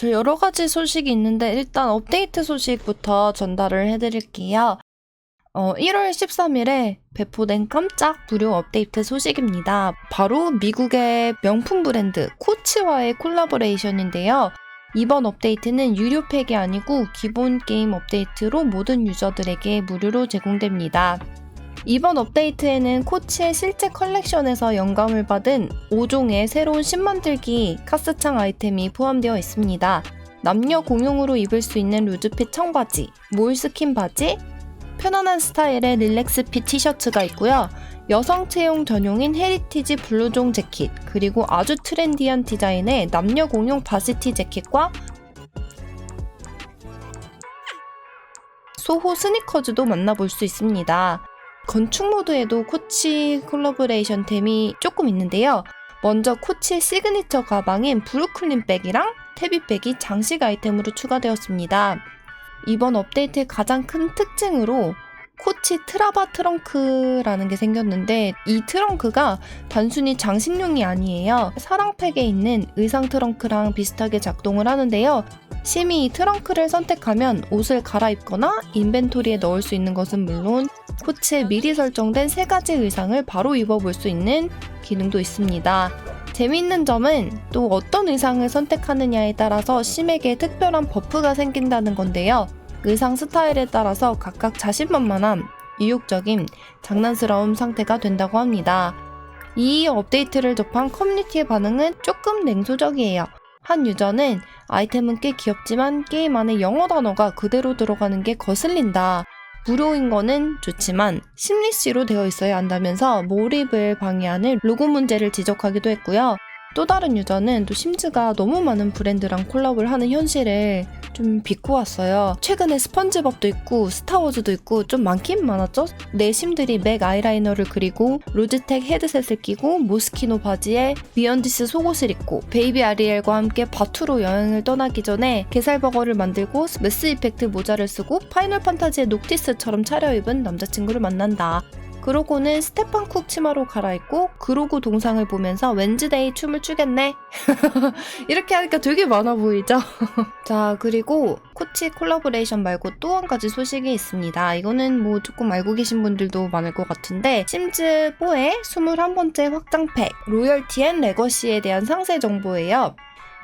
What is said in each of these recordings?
저 여러 가지 소식이 있는데 일단 업데이트 소식부터 전달을 해드릴게요. 어, 1월 13일에 배포된 깜짝 무료 업데이트 소식입니다. 바로 미국의 명품 브랜드 코치와의 콜라보레이션인데요. 이번 업데이트는 유료 팩이 아니고 기본 게임 업데이트로 모든 유저들에게 무료로 제공됩니다. 이번 업데이트에는 코치의 실제 컬렉션에서 영감을 받은 5종의 새로운 신만들기 카스창 아이템이 포함되어 있습니다. 남녀 공용으로 입을 수 있는 루즈핏 청바지, 몰스킨 바지, 편안한 스타일의 릴렉스핏 티셔츠가 있고요. 여성 채용 전용인 헤리티지 블루종 재킷, 그리고 아주 트렌디한 디자인의 남녀 공용 바시티 재킷과 소호 스니커즈도 만나볼 수 있습니다. 건축 모드에도 코치 콜라보레이션 템이 조금 있는데요. 먼저 코치의 시그니처 가방인 브루클린 백이랑 태비백이 장식 아이템으로 추가되었습니다. 이번 업데이트의 가장 큰 특징으로 코치 트라바 트렁크라는 게 생겼는데 이 트렁크가 단순히 장식용이 아니에요. 사랑팩에 있는 의상 트렁크랑 비슷하게 작동을 하는데요. 심히 이 트렁크를 선택하면 옷을 갈아입거나 인벤토리에 넣을 수 있는 것은 물론 코치에 미리 설정된 세 가지 의상을 바로 입어볼 수 있는 기능도 있습니다. 재미있는 점은 또 어떤 의상을 선택하느냐에 따라서 심에게 특별한 버프가 생긴다는 건데요. 의상 스타일에 따라서 각각 자신만만함, 유욕적인 장난스러운 상태가 된다고 합니다. 이 업데이트를 접한 커뮤니티의 반응은 조금 냉소적이에요. 한 유저는 아이템은 꽤 귀엽지만 게임 안에 영어 단어가 그대로 들어가는 게 거슬린다. 무료인 거는 좋지만 심리씨로 되어 있어야 한다면서 몰입을 방해하는 로고 문제를 지적하기도 했고요. 또 다른 유저는 또 심즈가 너무 많은 브랜드랑 콜라보를 하는 현실을 좀 비꼬았어요. 최근에 스펀지밥도 있고 스타워즈도 있고 좀 많긴 많았죠? 내 심들이 맥 아이라이너를 그리고 로즈텍 헤드셋을 끼고 모스키노 바지에 비언디스 속옷을 입고 베이비 아리엘과 함께 바투로 여행을 떠나기 전에 게살버거를 만들고 메스 이펙트 모자를 쓰고 파이널 판타지의 녹티스처럼 차려입은 남자친구를 만난다. 그러고는 스테판 쿡 치마로 갈아입고 그로고 동상을 보면서 웬즈데이 춤을 추겠네. 이렇게 하니까 되게 많아 보이죠? 자, 그리고 코치 콜라보레이션 말고 또 한 가지 소식이 있습니다. 이거는 뭐 조금 알고 계신 분들도 많을 것 같은데 심즈4의 21번째 확장팩 로열티 앤 레거시에 대한 상세 정보예요.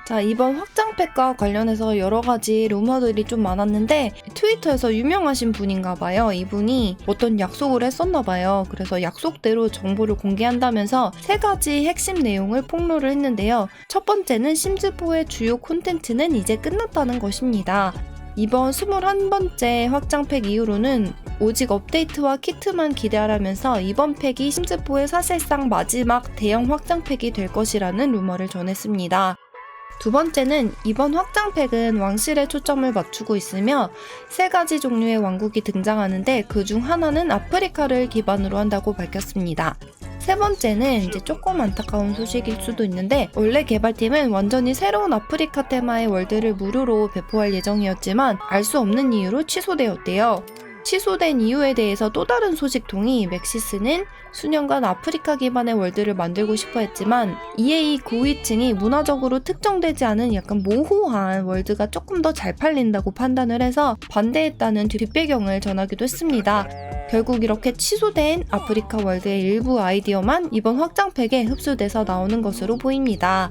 자, 이번 확장팩과 관련해서 여러 가지 루머들이 좀 많았는데 트위터에서 유명하신 분인가 봐요. 이분이 어떤 약속을 했었나 봐요. 그래서 약속대로 정보를 공개한다면서 세 가지 핵심 내용을 폭로를 했는데요. 첫 번째는 심즈4의 주요 콘텐츠는 이제 끝났다는 것입니다. 이번 21번째 확장팩 이후로는 오직 업데이트와 키트만 기대하라면서 이번 팩이 심즈4의 사실상 마지막 대형 확장팩이 될 것이라는 루머를 전했습니다. 두 번째는 이번 확장팩은 왕실에 초점을 맞추고 있으며 세 가지 종류의 왕국이 등장하는데 그 중 하나는 아프리카를 기반으로 한다고 밝혔습니다. 세 번째는 이제 조금 안타까운 소식일 수도 있는데 원래 개발팀은 완전히 새로운 아프리카 테마의 월드를 무료로 배포할 예정이었지만 알 수 없는 이유로 취소되었대요. 취소된 이유에 대해서 또 다른 소식통이 맥시스는 수년간 아프리카 기반의 월드를 만들고 싶어 했지만 EA 고위층이 문화적으로 특정되지 않은 약간 모호한 월드가 조금 더 잘 팔린다고 판단을 해서 반대했다는 뒷배경을 전하기도 했습니다. 결국 이렇게 취소된 아프리카 월드의 일부 아이디어만 이번 확장팩에 흡수돼서 나오는 것으로 보입니다.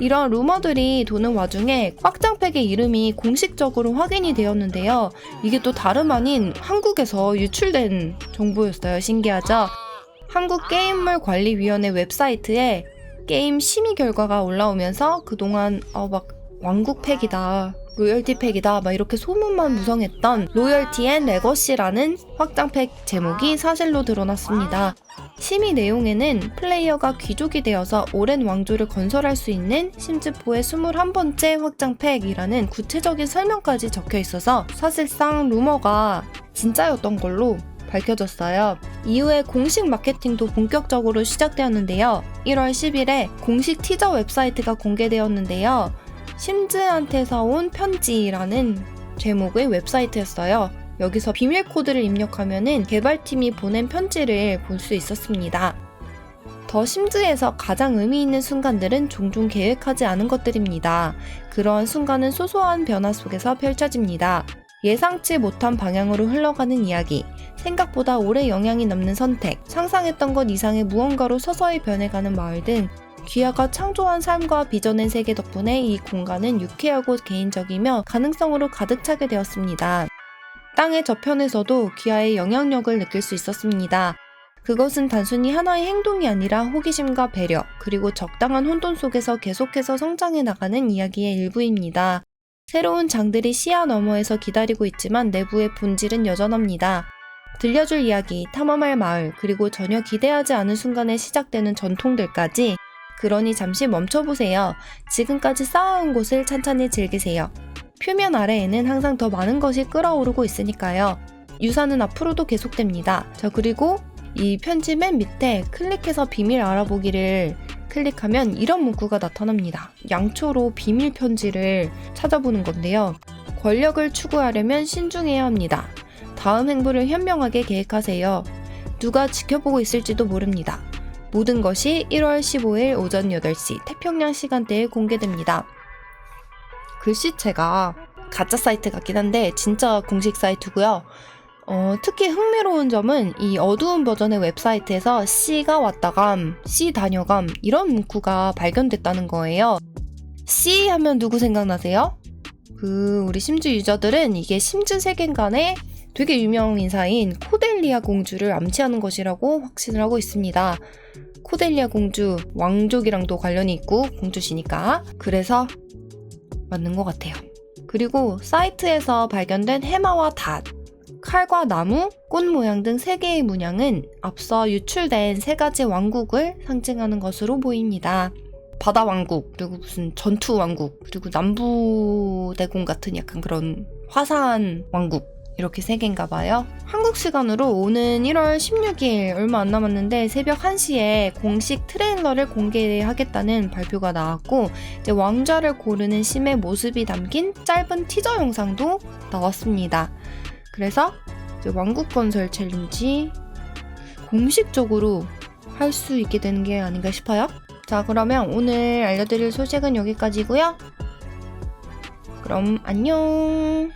이런 루머들이 도는 와중에 확장팩의 이름이 공식적으로 확인이 되었는데요. 이게 또 다름 아닌 한국에서 유출된 정보였어요. 신기하죠? 한국게임물관리위원회 웹사이트에 게임 심의 결과가 올라오면서 그동안 어, 막 왕국팩이다. 로열티 팩이다 막 이렇게 소문만 무성했던 로열티 앤 레거시라는 확장팩 제목이 사실로 드러났습니다. 심의 내용에는 플레이어가 귀족이 되어서 오랜 왕조를 건설할 수 있는 심즈포의 21번째 확장팩이라는 구체적인 설명까지 적혀 있어서 사실상 루머가 진짜였던 걸로 밝혀졌어요. 이후에 공식 마케팅도 본격적으로 시작되었는데요. 1월 10일에 공식 티저 웹사이트가 공개되었는데요. 심즈한테서 온 편지라는 제목의 웹사이트였어요. 여기서 비밀 코드를 입력하면은 개발팀이 보낸 편지를 볼 수 있었습니다. 더 심즈에서 가장 의미 있는 순간들은 종종 계획하지 않은 것들입니다. 그러한 순간은 소소한 변화 속에서 펼쳐집니다. 예상치 못한 방향으로 흘러가는 이야기, 생각보다 오래 영향이 남는 선택, 상상했던 것 이상의 무언가로 서서히 변해가는 마을 등 귀하가 창조한 삶과 비전의 세계 덕분에 이 공간은 유쾌하고 개인적이며 가능성으로 가득 차게 되었습니다. 땅의 저편에서도 귀하의 영향력을 느낄 수 있었습니다. 그것은 단순히 하나의 행동이 아니라 호기심과 배려, 그리고 적당한 혼돈 속에서 계속해서 성장해 나가는 이야기의 일부입니다. 새로운 장들이 시야 너머에서 기다리고 있지만 내부의 본질은 여전합니다. 들려줄 이야기, 탐험할 마을, 그리고 전혀 기대하지 않은 순간에 시작되는 전통들까지 그러니 잠시 멈춰보세요. 지금까지 쌓아온 곳을 찬찬히 즐기세요. 표면 아래에는 항상 더 많은 것이 끓어오르고 있으니까요. 유산은 앞으로도 계속됩니다. 자, 그리고 이 편지 맨 밑에 클릭해서 비밀 알아보기를 클릭하면 이런 문구가 나타납니다. 양초로 비밀 편지를 찾아보는 건데요. 권력을 추구하려면 신중해야 합니다. 다음 행보를 현명하게 계획하세요. 누가 지켜보고 있을지도 모릅니다. 모든 것이 1월 15일 오전 8시 태평양 시간대에 공개됩니다. 글씨체가 가짜 사이트 같긴 한데 진짜 공식 사이트고요. 어, 특히 흥미로운 점은 이 어두운 버전의 웹사이트에서 C가 왔다감, C 다녀감 이런 문구가 발견됐다는 거예요. C 하면 누구 생각나세요? 그 우리 심즈 유저들은 이게 심즈 세계관의 되게 유명 인사인 코델리아 공주를 암시하는 것이라고 확신을 하고 있습니다. 코델리아 공주 왕족이랑도 관련이 있고 공주시니까 그래서 맞는 것 같아요. 그리고 사이트에서 발견된 해마와 닷, 칼과 나무, 꽃 모양 등세 개의 문양은 앞서 유출된 세 가지 왕국을 상징하는 것으로 보입니다. 바다 왕국, 그리고 무슨 전투 왕국, 그리고 남부 대공 같은 약간 그런 화사한 왕국. 이렇게 세 개인가 봐요. 한국 시간으로 오는 1월 16일 얼마 안 남았는데 새벽 1시에 공식 트레일러를 공개하겠다는 발표가 나왔고 이제 왕좌를 고르는 심의 모습이 담긴 짧은 티저 영상도 나왔습니다. 그래서 이제 왕국 건설 챌린지 공식적으로 할 수 있게 되는 게 아닌가 싶어요. 자, 그러면 오늘 알려드릴 소식은 여기까지고요. 그럼 안녕.